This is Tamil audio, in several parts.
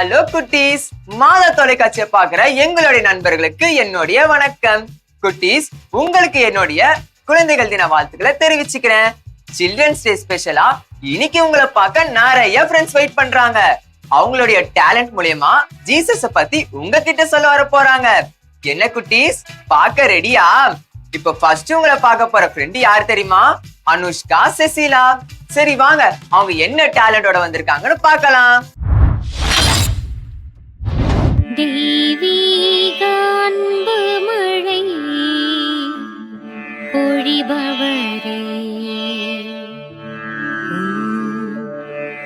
ஹலோ குட்டீஸ். மாத தொலைக்காட்சியை பாக்குற எங்களுடைய நண்பர்களுக்கு என்னுடைய வணக்கம். குட்டீஸ் உங்களுக்கு என்னுடைய குழந்தைகள் தின வாழ்த்துக்களை தெரிவிச்சுக்கிறேன். சில்ட்ரன்ஸ் டே ஸ்பெஷலா இன்னைக்கு உங்களை பார்க்க நிறைய ஃப்ரெண்ட்ஸ் வெயிட் பண்றாங்க. அவங்களுடைய டேலண்ட் மூலியமா ஜீசஸ பத்தி உங்ககிட்ட சொல்ல வர போறாங்க. என்ன குட்டீஸ்? பார்க்க ரெடியா இப்ப ஃபர்ஸ்ட் உங்களை பார்க்க போற ஃப்ரெண்ட் யார் தெரியுமா? அனுஷ்கா செசிலா. சரி வாங்க. அவங்க என்ன டேலண்டோட வந்திருக்காங்கன்னு பார்க்கலாம். தெய்வீக அன்பு மழை பொழிபவரே.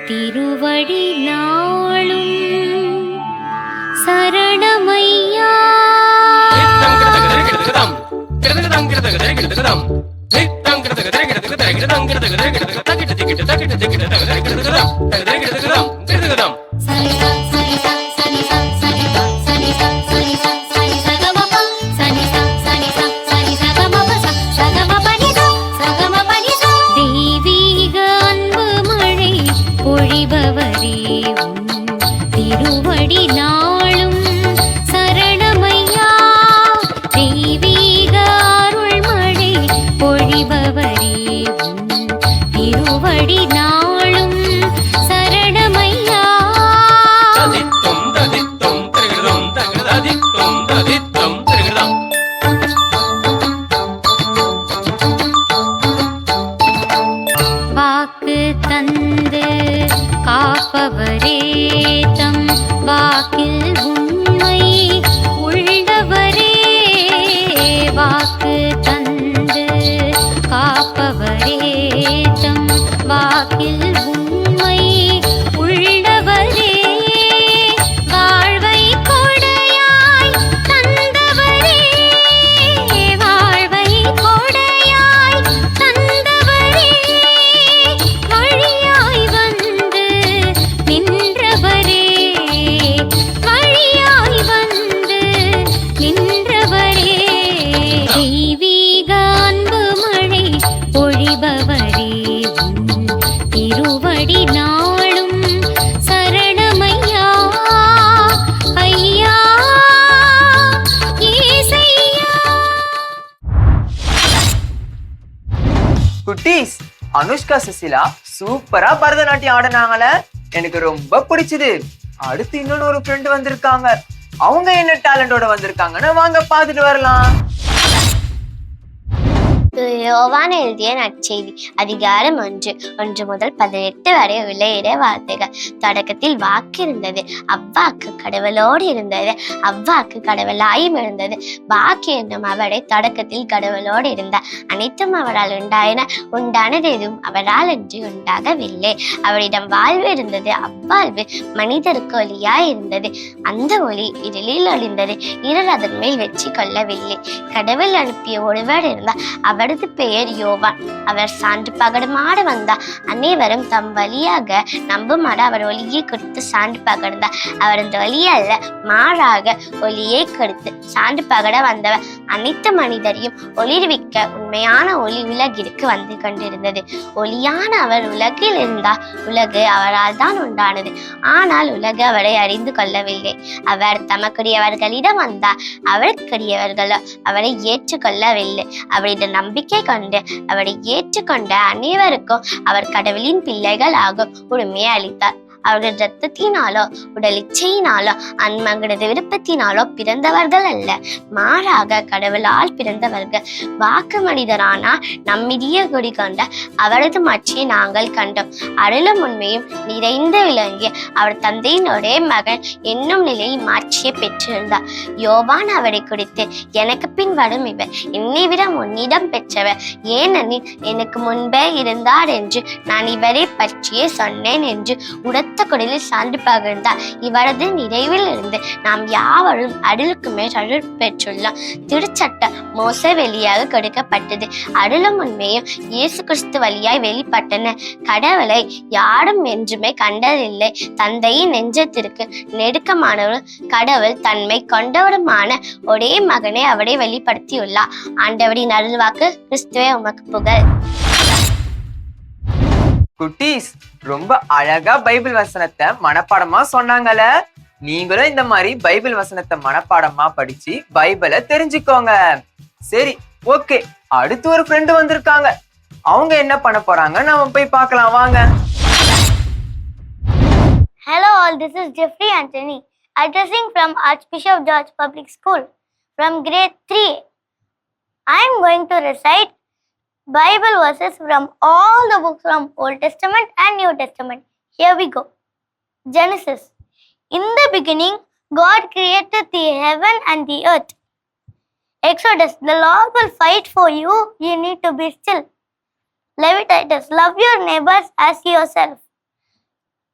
திருவடி நாளும் சரணமையா. கிருதம் அனுஷ்கா சுசிலா சூப்பரா பரதநாட்டியம் ஆடினாங்கள. எனக்கு ரொம்ப பிடிச்சது. அடுத்து இன்னொன்னு ஒரு ஃப்ரெண்டு வந்திருக்காங்க. அவங்க என்ன டேலண்டோட வந்திருக்காங்கன்னு வாங்க பார்த்துட்டு வரலாம். யோவான எழுதிய நற்செய்தி. அதிகாரம் ஒன்று. ஒன்று முதல் பதினெட்டு வரை உள்ள இறை வார்த்தைகள். தொடக்கத்தில் வாக்கு இருந்தது. அவ்வாக்கு கடவுளோடு இருந்தது. அவ்வாக்கு கடவுளாயும் இருந்தது வாக்கு என்னும் அவரை தொடக்கத்தில் கடவுளோடு இருந்தார் அனைத்தும் அவரால் உண்டாயின. உண்டானது எதுவும் அவரால் அன்று உண்டாகவில்லை. அவரிடம் வாழ்வு இருந்தது. அவ் அவ்வாழ்வு மனிதருக்கு ஒளியாய் இருந்தது. அந்த ஒளி இருளில் ஒளிந்தது. இருள் அதன் மேல் வெற்றி கொள்ளவில்லை. கடவுள் அனுப்பிய ஒருவர் இருந்தார். அவரது பெயர் யோவான். அவர் சான்று பகடமாட வந்தார். அனைவரும் தம் வழியாக நம்புமாறு அவர் ஒளியை கொடுத்து சான்று பகர்ந்தார். அவரது ஒளி அல்ல மாறாக ஒளியை கொடுத்து சான்று பகட வந்தவர். அனைத்து மனிதரையும் ஒளிர்விக்க உண்மையான ஒளி உலகிற்கு வந்து கொண்டிருந்தது. ஒளியான அவர் உலகில் இருந்தார். உலகு அவரால் தான் உண்டான உண்டானது ஆனால் உலக அவரை அறிந்து கொள்ளவில்லை. அவர் தமக்குரியவர்களிடம் வந்தார். அவருக்குரியவர்களோ அவரை ஏற்றுக்கொள்ளவில்லை. அவரிடம் நம்பிக்கை கொண்டு அவரை ஏற்றுக்கொண்ட அனைவருக்கும் அவர் கடவுளின் பிள்ளைகள் ஆகும். உரிமையை அளித்தார். அவரது இரத்தத்தினாலோ உடல் இச்சையினாலோ அன்மகனது விருப்பத்தினாலோ பிறந்தவர்கள் அல்ல. மாறாக கடவுளால் பிறந்தவர்கள் வாக்கு மிகிய குடி கொண்ட அவரது மாட்சியை நாங்கள் கண்டோம். அருளும் உண்மையும் நிறைந்து விளங்கிய அவர் தந்தையினுடைய மகன் என்னும் நிலையில் மாட்சியை பெற்றிருந்தார். யோவான் அவரை குறித்து எனக்கு பின் வரும் இவர். என்னை விட உன்னிடம் பெற்றவர். ஏனெனில் எனக்கு முன்பே இருந்தார் என்று நான் இவரை பற்றியே சொன்னேன் என்று உரத்த குரலில் சான்று பகிர்ந்தார். இவரது நிறைவில் இருந்து நாம் யாவரும் அடலுக்கு மேல் அருள் பெற்றுள்ளோம். திருச்சட்ட மோச வெளியாக கொடுக்கப்பட்டது. அருளும் உண்மையும் இயேசு கிறிஸ்து வழியாய் வெளிப்பட்டன. கடவுளை யாரும் என்றுமே கண்டதில்லை. தந்தையின் நெஞ்சத்திற்கு நெருக்கமானவரும் கடவுள் தன்மை கொண்டவருமான ஒரே மகனை அவரை வெளிப்படுத்தியுள்ளார். ஆண்டவரின் அருள்வாக்கு கிறிஸ்துவே உமக்கு புகழ். குட்டீஸ் ரொம்ப அழகா பைபிள் வசனத்தை மனப்பாடமா சொன்னாங்கல்ல நீங்களும் இந்த மாதிரி பைபிள் வசனத்தை மனப்பாடமா படிச்சு பைபிளை தெரிஞ்சுக்கோங்க. சரி ஓகே. அடுத்து ஒரு ஃப்ரெண்டு வந்திருக்காங்க. அவங்க என்ன பண்ண போறாங்க? நாம போய் பார்க்கலாம். வாங்க. Hello all this is Jeffrey Antony addressing from archbishop George public school from grade three I am going to recite Bible verses from all the books from Old Testament and New Testament. Here we go. Genesis. In the beginning, God created the heaven and the earth. Exodus, the Lord will fight for you, you need to be still. Leviticus, love your neighbors as yourself.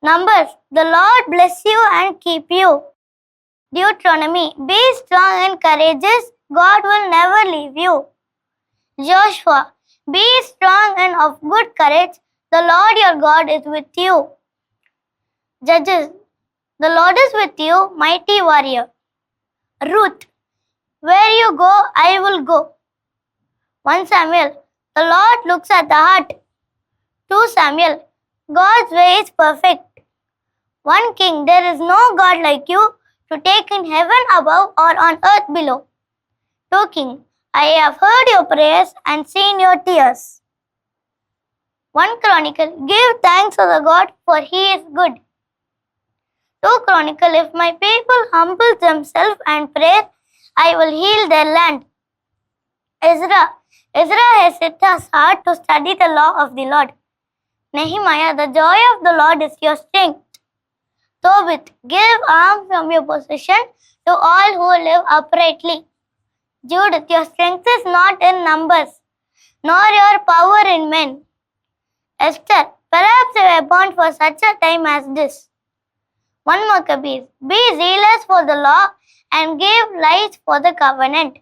Numbers, the Lord bless you and keep you. Deuteronomy, be strong and courageous, God will never leave you. Joshua, be strong and of good courage, the Lord your God is with you. Judges, the Lord is with you, mighty warrior. Ruth, where you go, I will go. 1 Samuel, the Lord looks at the heart. 2 Samuel, God's way is perfect. One king, there is no God like you to take in heaven above or on earth below. Two king, I have heard your prayers and seen your tears. One chronicle, give thanks to the God for he is good. Two chronicle, if my people humble themselves and pray, I will heal their land. Ezra, Ezra has set his heart to study the law of the Lord. Nehemiah, the joy of the Lord is your strength. Tobit, give alms from your possession to all who live uprightly. Judith, your strength is not in numbers, nor your power in men. Esther, perhaps a weapon for such a time as this. 1 Maccabees, be zealous for the law and give life for the covenant.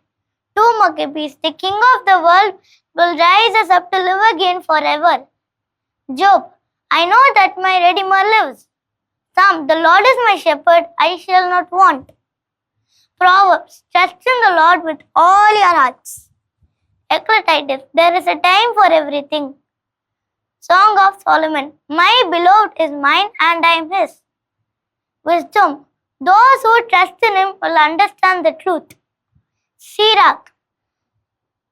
2 Maccabees, the king of the world will rise us up to live again forever. Job, I know that my Redeemer lives. Psalm, the Lord is my shepherd, I shall not want. Proverbs, trust in the Lord with all your hearts. Eclesiastes, there is a time for everything. Song of Solomon, my beloved is mine and I am his. Wisdom, those who trust in him will understand the truth. Sirach,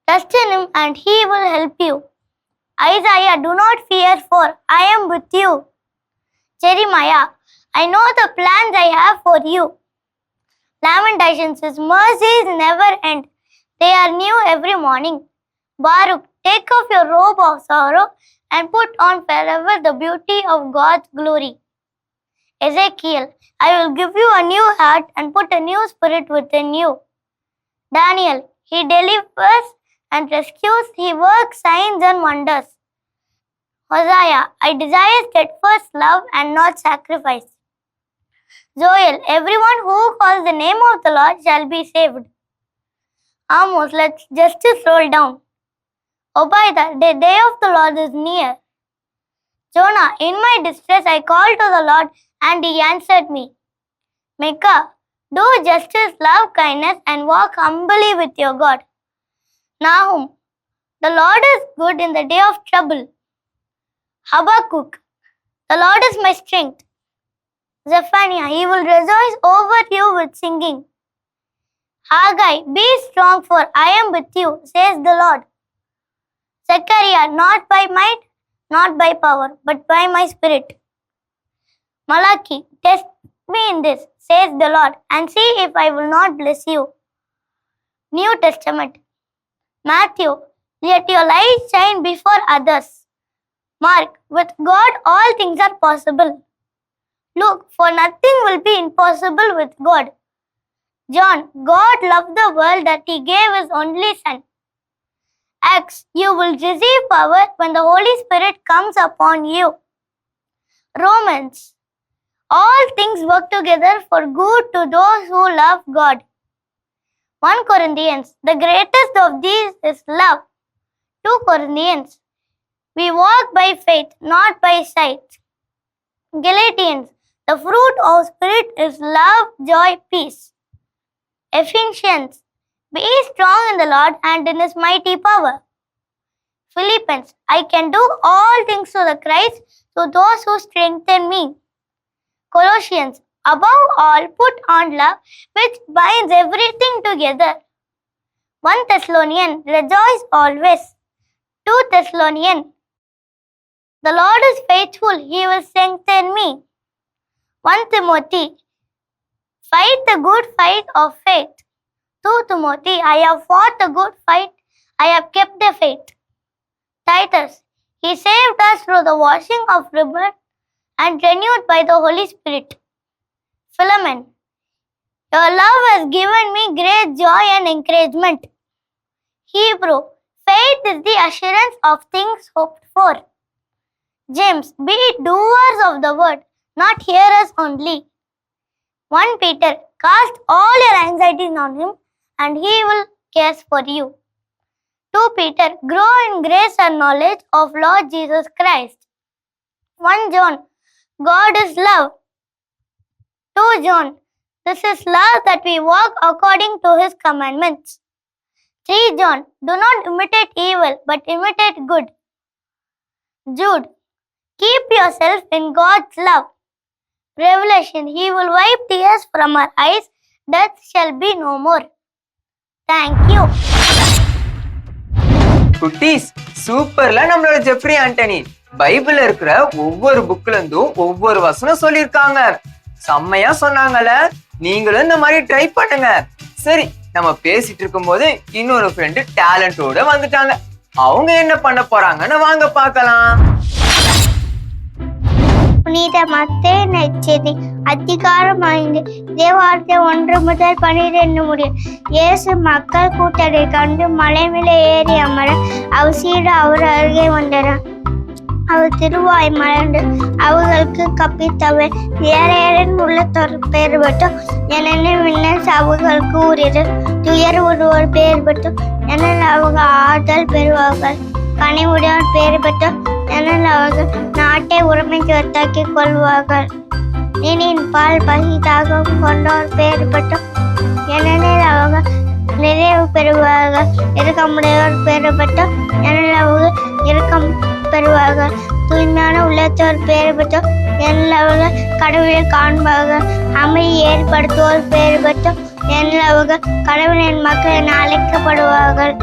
trust in him and he will help you. Isaiah, do not fear, for I am with you. Jeremiah, I know the plans I have for you. Lamentations, His mercies never end. They are new every morning. Baruch, take off your robe of sorrow and put on forever the beauty of God's glory. Ezekiel, I will give you a new heart and put a new spirit within you. Daniel, he delivers and rescues, he works signs and wonders. Hosea, I desire steadfast love and not sacrifice. Joel, everyone who calls the name of the Lord shall be saved. Amos, let justice roll down. Obadiah, the day of the Lord is near. Jonah, in my distress I called to the Lord and he answered me. Micah, do justice, love kindness, and walk humbly with your God. Nahum, the Lord is good in the day of trouble. Habakkuk, the Lord is my strength. Zephaniah, he will rejoice over you with singing. Haggai, be strong, for I am with you, says the Lord. Zechariah, not by might, not by power, but by my spirit. Malachi, test me in this, says the Lord, and see if I will not bless you. New Testament. Matthew, let your light shine before others. Mark, with God all things are possible. Luke, for nothing will be impossible with God. John, God loved the world that he gave his only Son. Acts, you will receive power when the Holy Spirit comes upon you. Romans, all things work together for good to those who love God. 1 Corinthians, the greatest of these is love. 2 Corinthians, we walk by faith, not by sight. Galatians, the fruit of Spirit is love, joy, peace. Ephesians, be strong in the Lord and in His mighty power. Philippians, I can do all things through the Christ to those who strengthen me. Colossians, Above all, put on love, which binds everything together. 1 Thessalonian, rejoice always. 2 Thessalonian, the Lord is faithful, he will strengthen me. 1 Timothy, fight the good fight of faith. 2 Timothy, I have fought the good fight, I have kept the faith. Titus, he saved us through the washing of blood and renewed by the Holy Spirit. Philemon, your love has given me great joy and encouragement. Hebrew, faith is the assurance of things hoped for. James, be doers of the word, not hearers only. 1 Peter, cast all your anxieties on him, and he will care for you. 2 Peter, grow in grace and knowledge of Lord Jesus Christ. 1 John, God is love. 2 John, this is love that we walk according to his commandments. 3 John, do not imitate evil, but imitate good. Jude, keep yourself in God's love. Revelation, he will wipe tears from our eyes, death shall be no more. Thank you. குட்டீஸ் சூப்பர்ல நம்மளோட ஜெஃப்ரி ஆண்டனி. பைபிள்ல இருக்கிற ஒவ்வொரு புக்ல இருந்தும் ஒவ்வொரு வசனம் சொல்லியிருக்காங்க. செம்மையா சொன்னாங்கல்ல. நீங்களும் இந்த மாதிரி ட்ரை பண்ணுங்க. சரி நம்ம பேசிட்டு இருக்கும்போது இன்னொரு ஃப்ரெண்டு டேலண்டோட வந்துட்டாங்க. அவங்க என்ன பண்ண போறாங்கன்னு வாங்க பார்க்கலாம். புனித மத்தே நற்செய்தி அதிகாரம் ஐந்து. தேவார்த்தை ஒன்று முதல் பனிரெண்டு முடியும் இயேசு மக்கள் கூட்டத்தை கண்டு மலை ஏறி அமர அவர் சீடு அவர் அருகே வந்தனர். அவர் திருவாய் மலர்ந்து அவர்களுக்கு கப்பித்தவர் ஏழையரின் உள்ள பேர் பட்டும் எனவே விண்ணஸ் அவர்களுக்கு உரியது. துயர் ஒருவர் பேர் பட்டும் என அவங்க ஆறுதல் பெறுவார்கள். கனிவுடன் பேர் பட்டும் என அவர்கள் நாட்டை உரிமைக்கு தாக்கிக் கொள்வார்கள். நீனின் பால் பகிதாக கொண்டோர் பேர் பட்டும் ஏனெனில் அவர்கள் நிறைவு பெறுவார்கள். இருக்கமுடையோர் பேர் பட்டும் ஏனெனில் அவர்கள் இருக்கம் பெறுவார்கள். தூய்மையான உள்ளத்தோர் பேர் பட்டும் ஏனெனில் அவர்கள் கடவுளை காண்பார்கள். அமைதி ஏற்படுத்துவோர் பேர் பட்டும் ஏனெனில் அவர்கள் கடவுளின் மக்கள் என அழைக்கப்படுவார்கள்.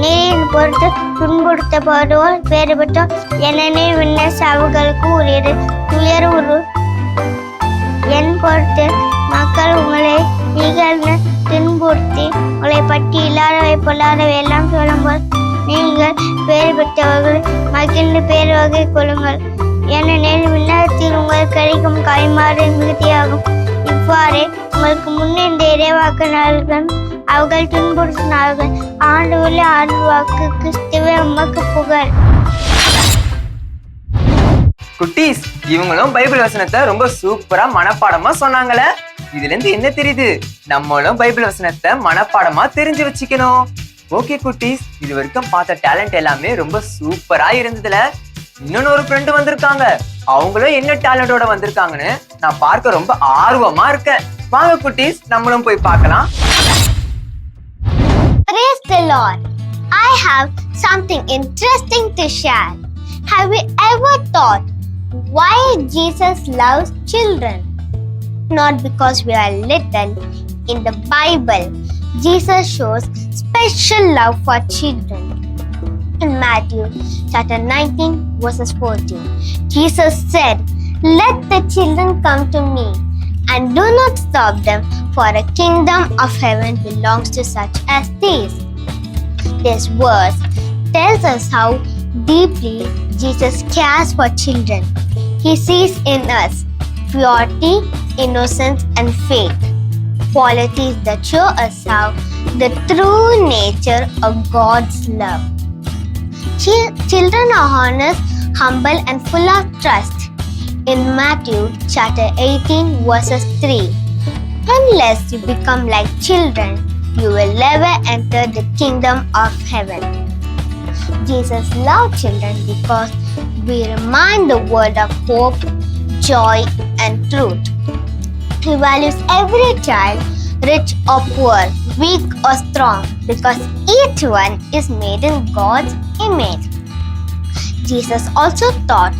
நீரின் பொறுத்து துன்புறுத்தப்படுவோர் வேறுபட்டோர் எனவே விண்ணஸ் அவர்களுக்கு உரியது. துயர் உரு என் பொறுத்து மக்கள் உங்களை இகழ்ந்து துன்புறுத்தி உங்களை பற்றி இல்லாதவை பொல்லாதவை எல்லாம் சொல்லும்போது நீங்கள் பேர் பெற்றவர்கள் மகிழ்ந்து பேர் வகை கொள்ளுங்கள். ஏனெனில் விண்ணகத்தில் உங்களுக்கு கிடைக்கும் கைமாறு மிகுதியாகும். இவ்வாறே உங்களுக்கு முன்னிருந்த இறைவாக்கினார்கள் அவர்கள் துன்புறுத்தினார்கள். ஆண்டவர்களே ஆண்டுவாக்கு கிறிஸ்துவே உமக்கு புகழ். குட்டீஸ் இவங்களும் பைபிள் வசனத்தை ரொம்ப சூப்பரா மனப்பாடமா சொன்னாங்களே. இதுல இருந்து என்ன தெரியுது? நம்மளும் பைபிள் வசனத்தை மனப்பாடமா தெரிஞ்சு வச்சுக்கணும். ஓகே குட்டீஸ் இது வரைக்கும் பார்த்த டேலண்ட் எல்லாமே ரொம்ப சூப்பரா இருந்ததுல. இன்னொன்னு ஒரு ஃப்ரெண்டு வந்திருக்காங்க. அவங்களும் என்ன டேலண்டோட வந்திருக்காங்கன்னு நான் பார்க்க ரொம்ப ஆர்வமா இருக்கேன். வாங்க குட்டீஸ் நம்மளும் போய் பார்க்கலாம். The Lord. I have something interesting to share. Have you ever thought why Jesus loves children? Not because we are little. In the Bible, Jesus shows special love for children. In Matthew chapter 19, verses 14, Jesus said, Let the children come to me and do not stop them, for the kingdom of heaven belongs to such as these. This verse tells us how deeply Jesus cares for children. He sees in us purity, innocence, and faith, qualities that show us how the true nature of God's love. Chil- children are honest, humble, and full of trust. In Matthew chapter 18, verses 3. Unless you become like children, you will never enter the kingdom of heaven. Jesus loved children because we remind the world of hope, joy, and truth. He values every child, rich or poor, weak or strong, because each one is made in God's image. Jesus also taught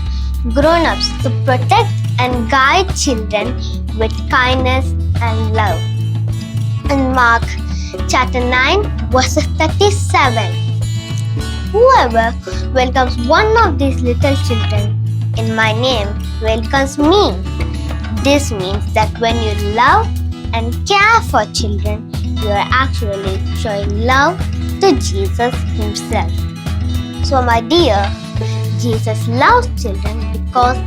grown ups to protect and guide children with kindness and love. In Mark chapter 9, verses 37. Whoever welcomes one of these little children in my name welcomes me. This means that when you love and care for children, you are actually showing love to Jesus Himself. So, my dear, Jesus loves children because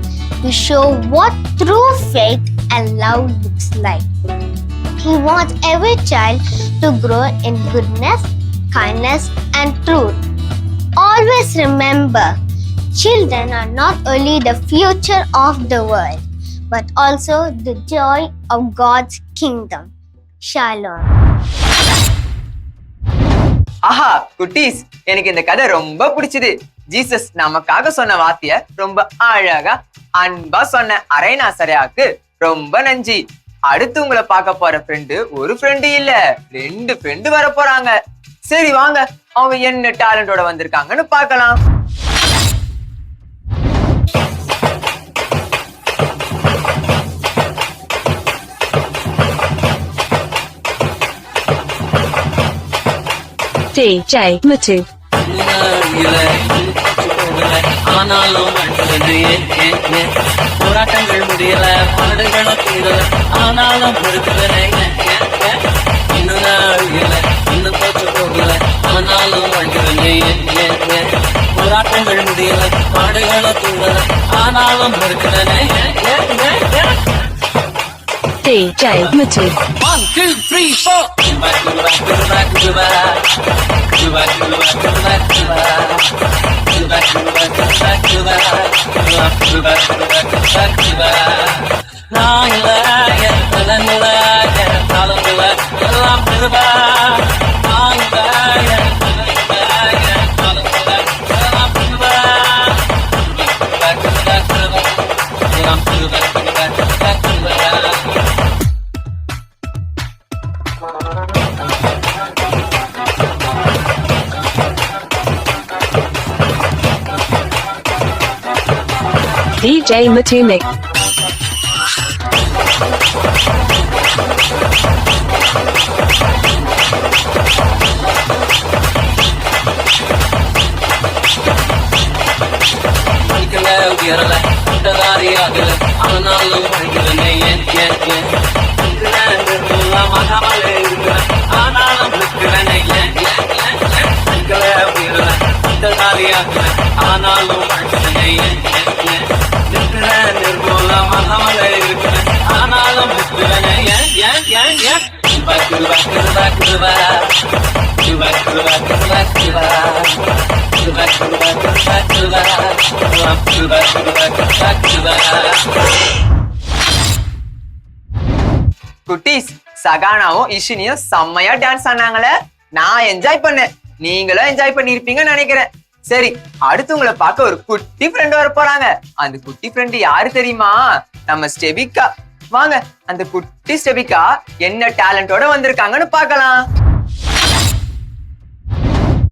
we show what true faith and love looks like. He wants every child to grow in goodness, kindness, and truth. Always remember, children are not only the future of the world, but also the joy of God's kingdom. Shalom. ஆஹா குட்டீஸ் எனக்கு இந்த கதை ரொம்ப பிடிச்சது ஜீசஸ் நமக்காக சொன்ன வார்த்தைய ரொம்ப அழகா அன்பா சொன்ன அரைனா சரியாக்கு ரொம்ப நன்றி அடுத்து உங்களை பார்க்க போற ஃப்ரெண்டு ஒரு ஃப்ரெண்டு இல்ல. ரெண்டு ஃப்ரெண்டு வர போறாங்க. சரி வாங்க. அவங்க என்ன டேலண்டோட வந்திருக்காங்கன்னு பார்க்கலாம். DJ Matu. ஆனாலும் போராட்டங்கள் முடியல பாடுகளும் தீரல ஆனாலும் பொறுக்கல இன்னும் அழுகல இன்னும் தோற்று போகல. ஆனாலும் வண்டி போராட்டங்கள் முடியல பாடுகளும் தீரல ஆனாலும் பொறுக்கல DJ Matic. One, two, three, four. நாங்கள எல்லாம் திருவா DJ Matu Mix. படிக்கல உயரல கூட்டதாரி ஆகல ஆனாலும் படிக்கிறனே ஏன் ஏன் ஏன் மகாமலே இருக்கிறேன் ஆனாலும் இருக்கிறனே ஏன் ஏன் ஏன் ஏன் படிக்கல உயரல கூட்டதாரி ஆகல ஆனாலும் படிக்கிறனே ஏன் ஏன் ஏன் இருக்கிறேன் குட்டீஸ் சகானாவும் இஷினியும் செம்மையா டான்ஸ் ஆனாங்களே நான் என்ஜாய் பண்ணேன். நீங்களும் என்ஜாய் பண்ணிருப்பீங்கன்னு நினைக்கிறேன். சரி அடுத்து உங்களை பார்க்க ஒரு குட்டி ஃப்ரெண்ட் வர போறாங்க. அந்த குட்டி ஃப்ரெண்டு யாரு தெரியுமா? நம்ம ஸ்டெபிகா. வாங்க அந்த குட்டி ஸ்டெபிகா என்ன டேலண்டோட வந்திருக்காங்கன்னு பார்க்கலாம்.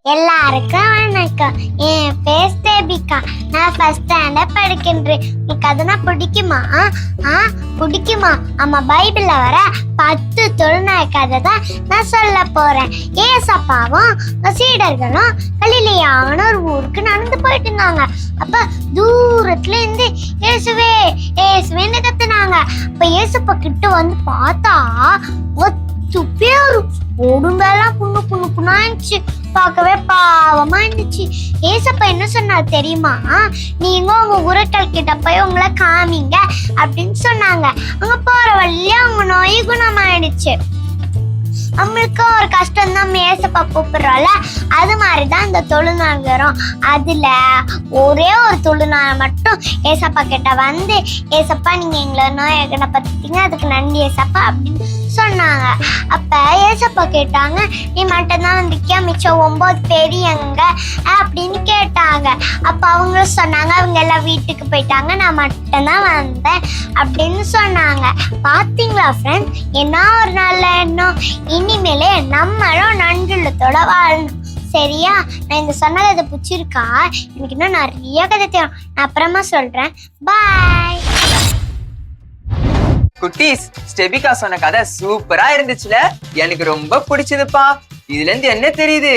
எல்லாருக்கும் வணக்கம். என் பேர் தேபிகா. நான் ஃபர்ஸ்ட் ஸ்டாண்டர்ட் படிக்கின்றேன். உங்களுக்கு அதெல்லாம் பிடிக்குமா? ஆ? பிடிக்குமா? ஆமா பைபிள்ல வர பத்து தொழுநாய் கதை தான் நான் சொல்ல போறேன். ஏசப்பாவும் சீடர்களும் கலிலியான ஒரு ஊருக்கு நடந்து போயிட்டு இருந்தாங்க அப்ப தூரத்துல இருந்து இயேசுவே இயேசுவேன்னு கத்துனாங்க. அப்ப ஏசப்பா கிட்ட வந்து பார்த்தா ஒத்து ஒரு உடம்பெல்லாம் புண்ணு புண்ணு இருந்துச்சு. பார்க்கவே பாவமா இருந்துச்சு. ஏசப்பா என்ன சொன்னார் தெரியுமா? நீங்க உங்க உரட்டல் கிட்ட போய் உங்களை காமிங்க அப்படின்னு சொன்னாங்க. அங்க போற வழியா அவங்க நோய் குணமாயிடுச்சு. நம்மளுக்கும் ஒரு கஷ்டம் தான் ஏசப்பா கூப்பிடுறோம்ல? அது மாதிரி தான் இந்த தொழுநாள் வரும் ஒரே ஒரு தொழுநாள் மட்டும் ஏசப்பா கிட்ட வந்து ஏசப்பா நீங்க எங்களை நோயை பார்த்துட்டீங்க அதுக்கு நன்றி ஏசப்பா அப்படின்னு சொன்னாங்க. அப்ப ஏசப்பா கேட்டாங்க நீ மட்டும்தான் வந்திருக்கியா? மிச்சம் ஒம்பது பேர் எங்க? அப்படின்னு கேட்டாங்க. அப்போ அவங்களும் சொன்னாங்க அவங்க எல்லாம் வீட்டுக்கு போயிட்டாங்க நான் மட்டும்தான் வந்தேன் அப்படின்னு சொன்னாங்க. பார்த்தீங்களா ஃப்ரெண்ட் என்ன ஒரு நல்ல எண்ணம் இனிமேலே நம்மளும் நன்றிள்ளத்தோட வாழணும். சரியா? நான் இந்த சொன்னது அதை பிடிச்சிருக்கா? எனக்கு இன்னும் நிறைய கதை தேவை நான் அப்புறமா சொல்றேன். பாய் குட்டீஸ் ஸ்டெபிகா சொன்ன கதை சூப்பரா இருந்துச்சுல? எனக்கு ரொம்ப பிடிச்சதுப்பா. இதுல இருந்து என்ன தெரியுது?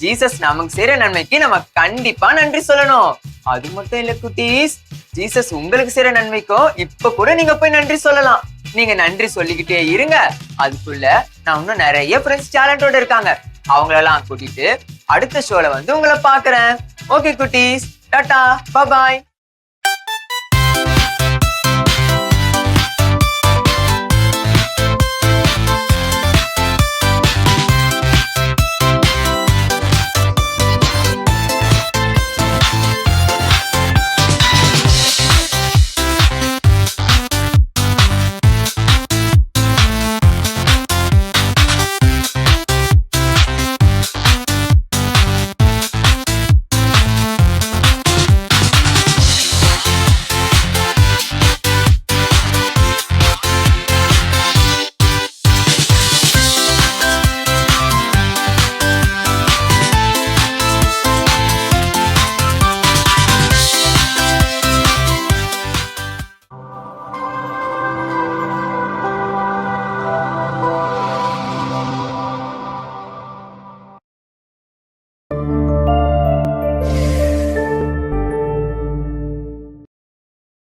ஜீசஸ் நமக்கு செய்யற நன்மைக்கு நம்ம கண்டிப்பா நன்றி சொல்லணும். அது மட்டும் இல்ல குட்டீஸ் ஜீசஸ் உங்களுக்கு செய்யற நன்மைக்கும் இப்ப கூட நீங்க போய் நன்றி சொல்லலாம். நீங்க நன்றி சொல்லிக்கிட்டே இருங்க. அதுக்குள்ள நான் இன்னும் நிறைய ஃப்ரெண்ட்ஸ் டேலண்டோட இருக்காங்க. அவங்களெல்லாம் கூட்டிட்டு அடுத்த ஷோல வந்து உங்களை பாக்குறேன் ஓகே குட்டீஸ். டாடா பபாய்